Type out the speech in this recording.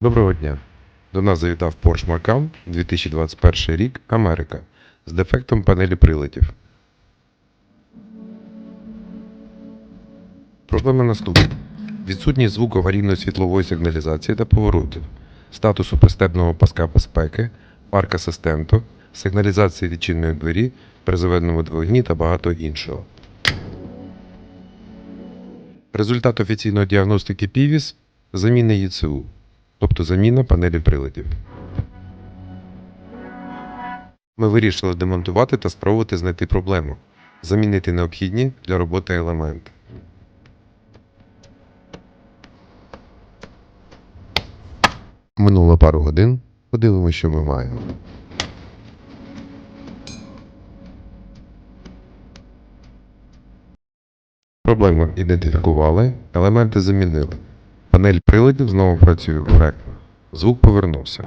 Доброго дня. До нас завітав Porsche Macan 2021 рік Америка з дефектом панелі приладів. Проблема наступна. Відсутність звуку аварійної світлової сигналізації та поворотів, статусу пристебного паска безпеки, парк асистенту, сигналізації відчинної двері при заведеному двигуні та багато іншого. Результат офіційної діагностики PIVIS – заміна ЄЦУ, тобто заміна панелі приладів. Ми вирішили демонтувати та спробувати знайти проблему, замінити необхідні для роботи елементи. Минуло пару годин, подивимося, що ми маємо. Проблему ідентифікували, елементи замінили. Панель приладів знову працює коректно. Звук повернувся.